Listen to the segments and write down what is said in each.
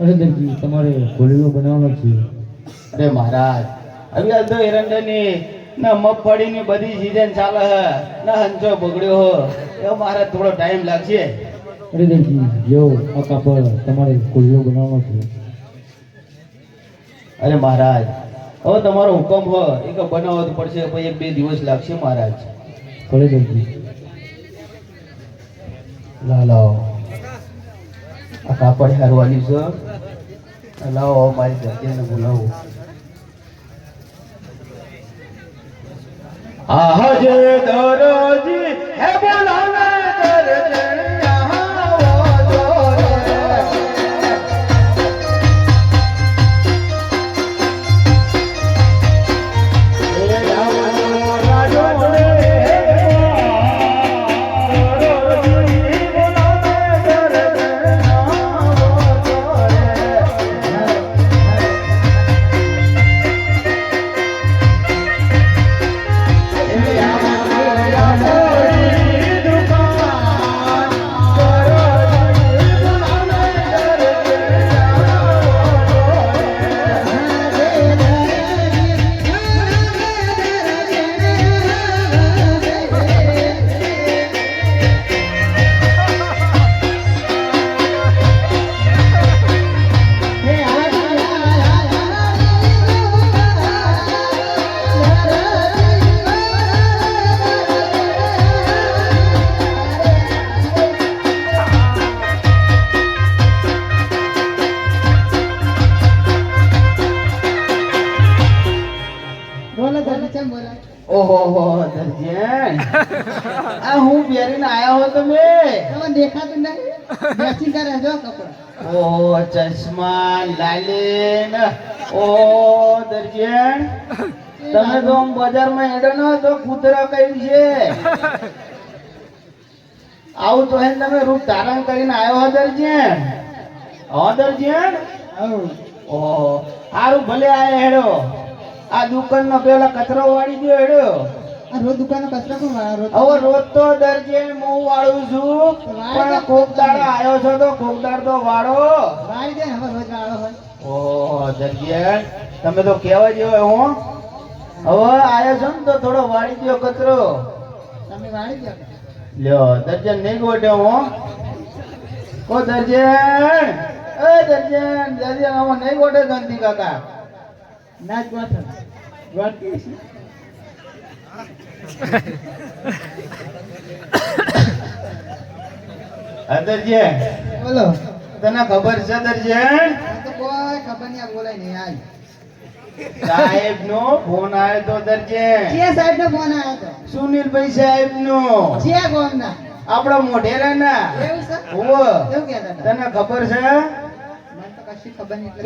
અરે દરજી તમારે ગોળીઓ બનાવવાનો છે. અરે મહારાજ હવે હાલ તો એરંડાની ના મગફળીની બધી સીઝન ચાલે હે. ના હંચો બગડ્યો હો. એ મારે થોડો ટાઈમ લાગશે. અરે દરજી જો આ કાપડ તમારે ગોળીઓ બનાવવાનો છે. અરે મહારાજ હવે તમારો હુકમ હો. એ કે બનાવવો તો પડશે પછી એક બે દિવસ લાગશે મહારાજ. ભલે દરજી લાલો. આ કાપડ હારવાની છે લાવો મારી જગ્યાને બોલાવો આહ જે દરજી હે બોલાવે ઓહો હો આ હું પહેરીને આયા હો તમે? દેખાતું નહીં મેચિંગ કરે જો કપડા. ઓહો ચશ્મા લાલીન. ઓ દરજીન તમે તો બજારમાં હેડો ન તો કૂતરા કઈ છે? આવું તો હેન તમે રૂપ ધારણ કરીને આવ્યો હો દરજીન હો દરજીન આવું. ઓહો હારું ભલે આયા હેડો. આ દુકાન નો પેલા કચરો વાળી દો હેડો. રોજ દુકાનો કચરા કોણ વાળા હવે રોજ તો હું વાળું છું પણ કોક આવ્યો છો તો કોક તો વાળો. વાળી દે હવે રોજ વાળો હોય. તમે તો કહેવા જેવો હું. હવે આવ્યો છો ને તો થોડો વાળી દો કચરો. તમે વાળી દો લ્યો દર્જન નહીં ગોટ્યો હું. ઓ દર્જન. એ દર્જન દર્જન આમાં નહીં ગોટે ગંધી કાકા. ના જ ગોઠવ ગોઠવી છે. હા બોલો. તને ખબર છે દર્જન તો કોઈ ખબર નહીં બોલાય નહીં આજ સાહેબ નો ફોન આવ્યો તો દર્જન કે સાહેબ નો ફોન આવ્યો તો સુનિલભાઈ સાહેબ નો જે ગોમના આપડા મોઢેરા ના એવું છે તને ખબર છે? મને તો કશી ખબર નહીં કે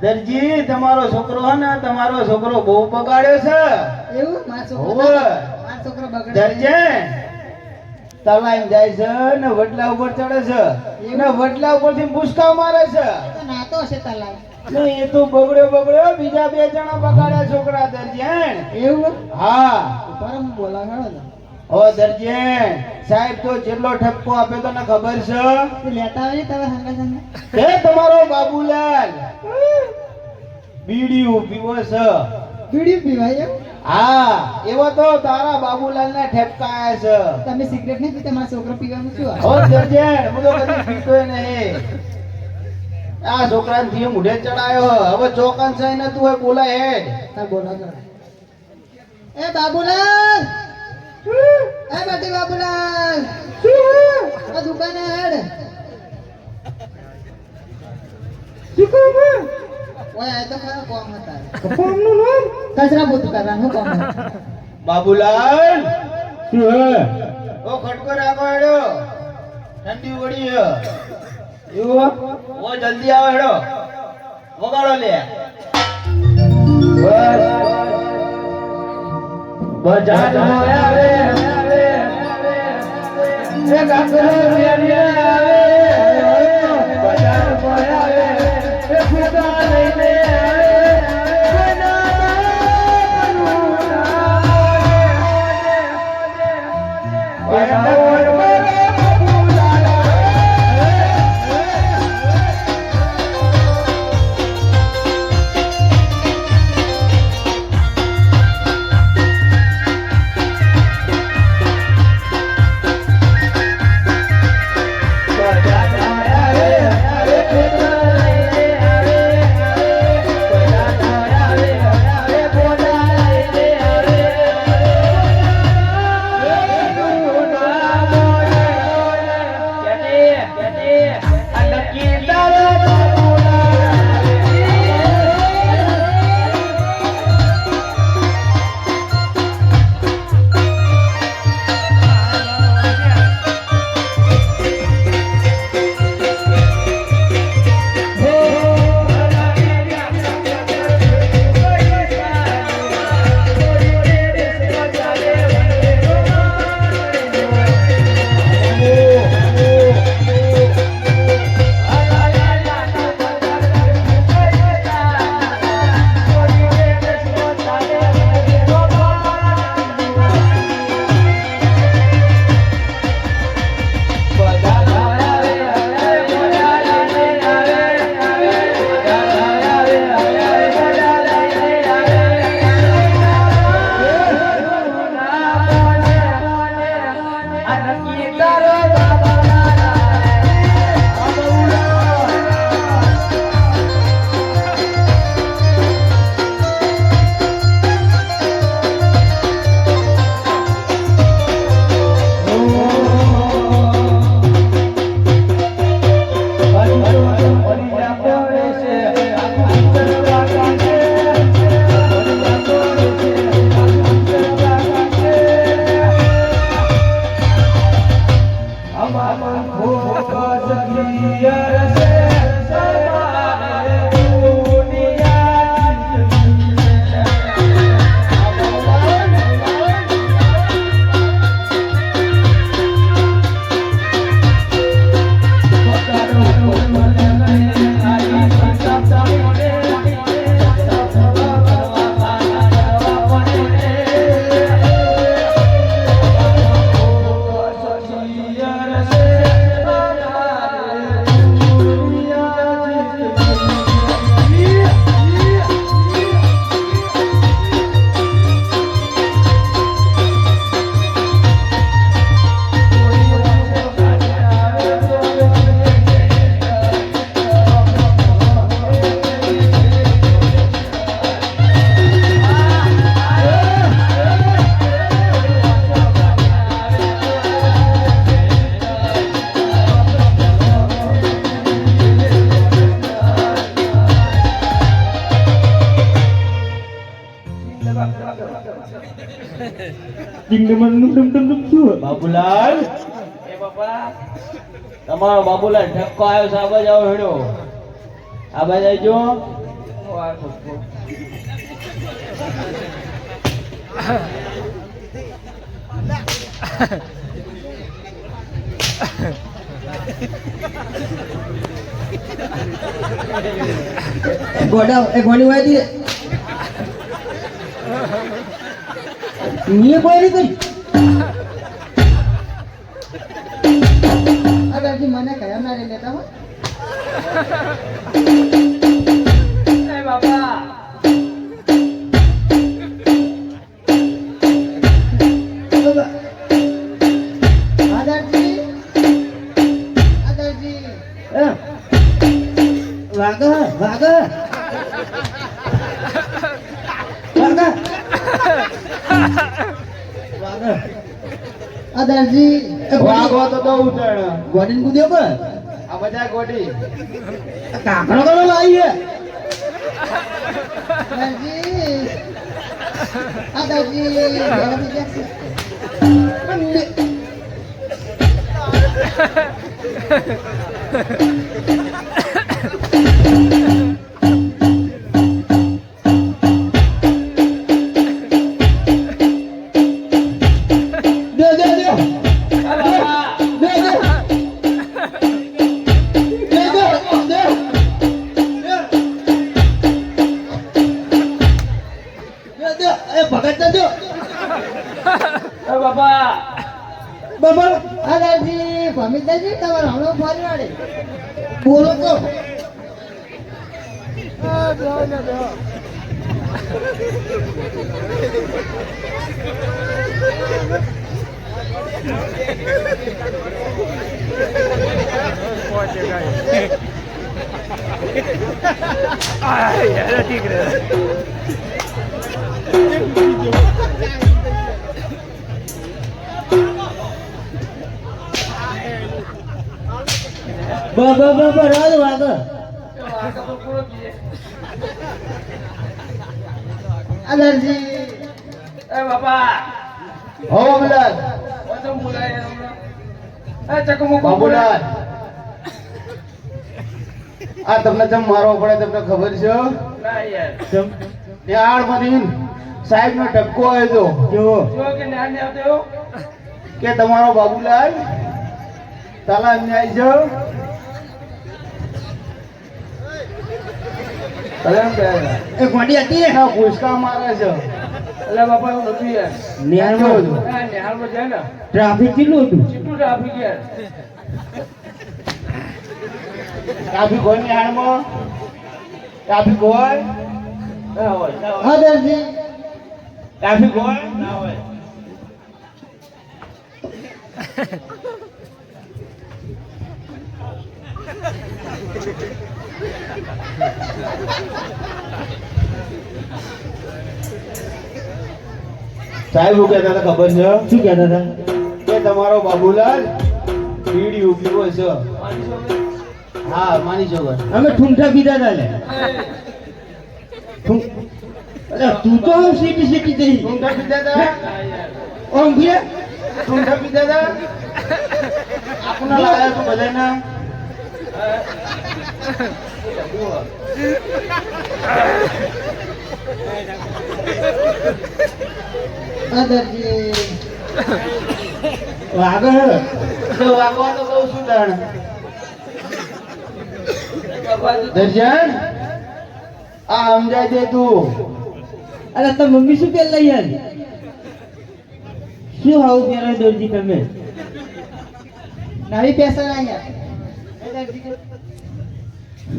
દરજી તમારો છોકરો હે ને તમારો છોકરો બહુ બગાડ્યો છે. એવું? મારો છોકરો મારો છોકરો બગડે દરજે. તલાઈમ જાય છે ને વડલા ઉપર ચડે છે. ને વડલા ઉપરથી પૂછકા મારે છે. તો નાતો છે તલાવ. ને એ તો બગડ્યો બગડ્યો. બીજા બે જણા બગાડ્યા છોકરા દરજી. એવું? હા. ઉપર બોલા બોલાવ્યો ઓ દરજી સાહેબ તો જેટલો ઠપકો આપે તને ખબર છે? લેતા આવે તમે હંગા સંગા એ તમારો બાબુલાલ? બીડીયું પીવો છે. બીડી પીવાય હા એવો તો તારા બાબુલાલ ને ઠપકાયા છે. તમે સિગરેટ નહીં પીતા મારા છોકરો પીવાનું શું ઓ દરજી હું તો કદી પીતો નહીં. આ છોકરા થી મુઢે ચડાયો હવે ચોકન સહી ને તું બોલાય હેડ. બોલા. એ બાબુલાલ! એ બાટી બાબુલાલ આ દુકાને હેડ. ઓય આ તો ખરા કોમ હતા. કોમનું નામ? કચરા પોતું કરવાનું હું કોમ બાબુલાલ શું હે? ઓ ખટકો રાખો હેડો. ઠંડી પડી હે એવું ઓ જલ્દી આવો હેડો. વગાડો લે. બસ. એ કાકરો રિયા આવે બાબુલાલ એ બાપા. તમારો બાબુલાલ ઠપકો આવ્યો છે આ બાજુ આવો હેડો. આ બાજુ આવજો. ગોડા એ ગોડી વાળી નીએ કોઈ કરી અગરજી મને કયા ના રે લેતા હો. બાપા. આદરજી આદરજી વાગ વાગ વાગ આદરજી વાગો તો દઉં ઉતરણ ગોડીન કુદ્યો પર આ બધા ગોટી કાકડો કરો લાવીએ આદરજી આદરજી ગોડી જશે બાબા બાબા રાજ વાગ આદાજી એ બાપા હો બાબુલાલ ઓછો બોલાય હમણાં. એ ચકુ મૂકો બાબુલાલ આ તમને જેમ મારવો પડે તમને ખબર છે? ના યાર. સાહેબ નો ટપકો આવ્યો હતો જો જો કે ના ને આવતો કે તમારો બાબુલાલ તાલા ન્યાય છે એ ગોડી હતી? હા પુષ્કા મારે છે. એટલે બાપા એવું નથી યાર. નિહાળમાં? જાય ને. ટ્રાફિક કેટલું હતું? ટ્રાફિક યાર? ટ્રાફિક હોય નિહાળમાં ટ્રાફિક હોય? ના હોય ના હા દરજી ટ્રાફિક હોય? ના હોય. સાહેબ શું કહેતા હતા ખબર છે? શું કહેતા હતા? કે તમારો બાબુલાલ બીડી હોય છે. હા માની શકો અમે ઠુંઠા પીધા હતા લે. અરે તું તો સીટી સીટી થઈ ઠૂંઠા પીધા હતા ઓમ ભીરે ઠૂંઠા પીધા હતા આપના લાયા તો બધાના. આદરજી. વાગો તો વાગવા તો છું તાણ. દર્શન આ સમજાય દે તું. અરે તો મમ્મી શું પેલ લઈ આવી શું હાવું પહેરા દરજી તમે? નવી પેસન અહીંયા.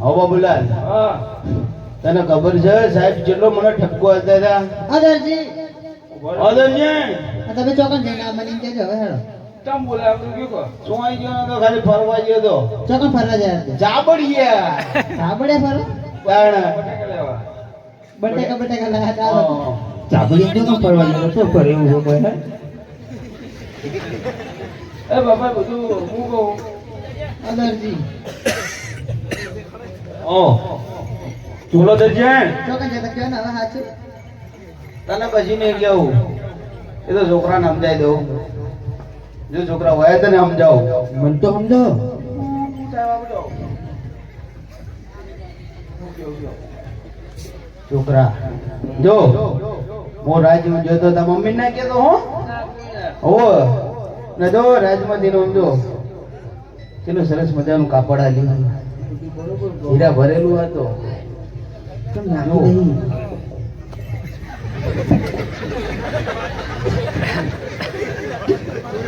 હો બાબુલાલ. હા. તને ખબર છે સાહેબ જેટલો મને ઠપકો હતા? અદરજી અદરજી તમે ચોક્કસ જઈને મને કહેજો હવે હેડો. તમ કયું કહો શું આવી ગયો તો ખાલી ફરવા ગયો તો. ચોકન ફરવા જાય? જાબડિયા. સાબડે ફરો? પણ બટેકા બટેકા લાયા ચાલો જાબડિયા તો ફરવા ગયો? તો ફરે એવું હોય એ બાબા બધું હું કહું? અદરજી. ઓ. ચૂલો દર્જન ચોકન જતા? કયો ને હવે સાચું તને પછી નહીં કેવું એ તો છોકરાને સમજાઈ દઉં. જો છોકરા હોય તને સમજાવો. મને તો સમજાવો. છોકરા જો હું રાજમાં જોતો તા મમ્મી ના કેતો હો? હો ને જો રાજમાં દીનો સમજો. કેટલું સરસ મજાનું કાપડ આલ્યું. હીરા ભરેલું હતો નહીં?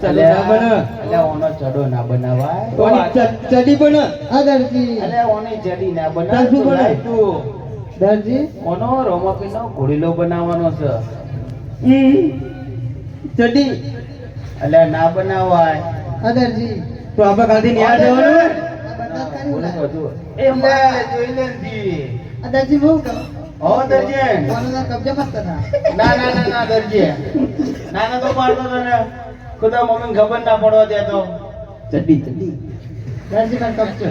ચલો ના બને. અલ્યા ઓનો ચડો ના બનાવાય. કોની ચડી બને. આ દરજી. અલ્યા ઓની ચડી ના તાર તું બને? તું. દરજી. ઓનો રોમાપીનો ઘોડીલો બનાવવાનો છે. હમ. ચડી. અલ્યા ના બનાવાય. આ દરજી. તો આપણે કાલથી ન્યા જવાનું. એ મારે જોઈ લે આ દરજી બહુ કરો. દરજી. કોનો કબજે મસ્ત ના ના ના ના દરજી. ના ના તો પાડતો તો ખુદા મમ્મીને ખબર ના પડવા દે તો. દરજી પણ કબજો